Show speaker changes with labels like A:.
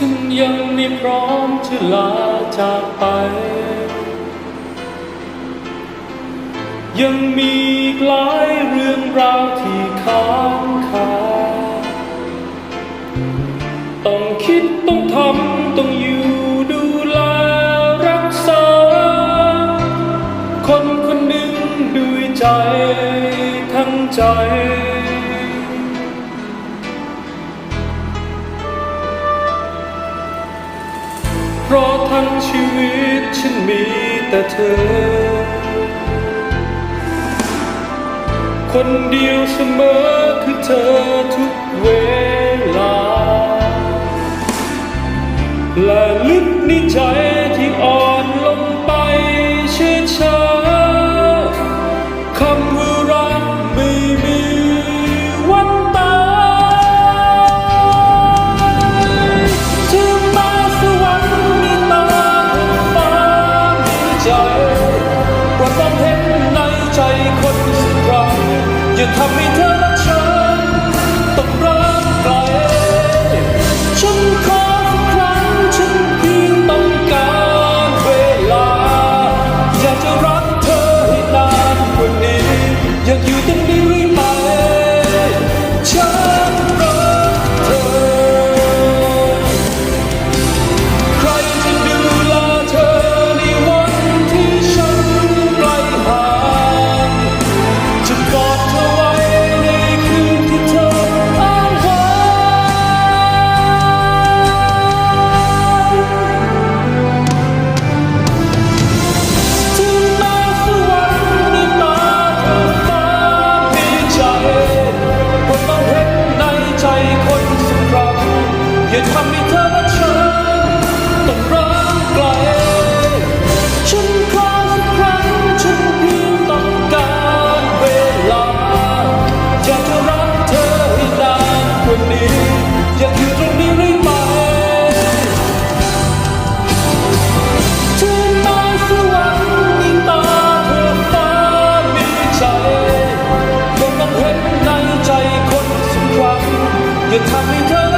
A: ฉันยังไม่พร้อมจะลาจากไป ยังมีหลายเรื่องราวที่ค้างคาต้องคิดต้องทำต้องอยู่ดูแลรักษา คนคนหนึ่งด้วยใจทั้งใจ เพราะทั้งชีวิตฉันมีแต่เธอ คนเดียวเสมอคือเธอทุกเวลา และลึกในใจ ใจโปรดมองเห็นในใจคนสักครั้งอย่าทำให้ Thành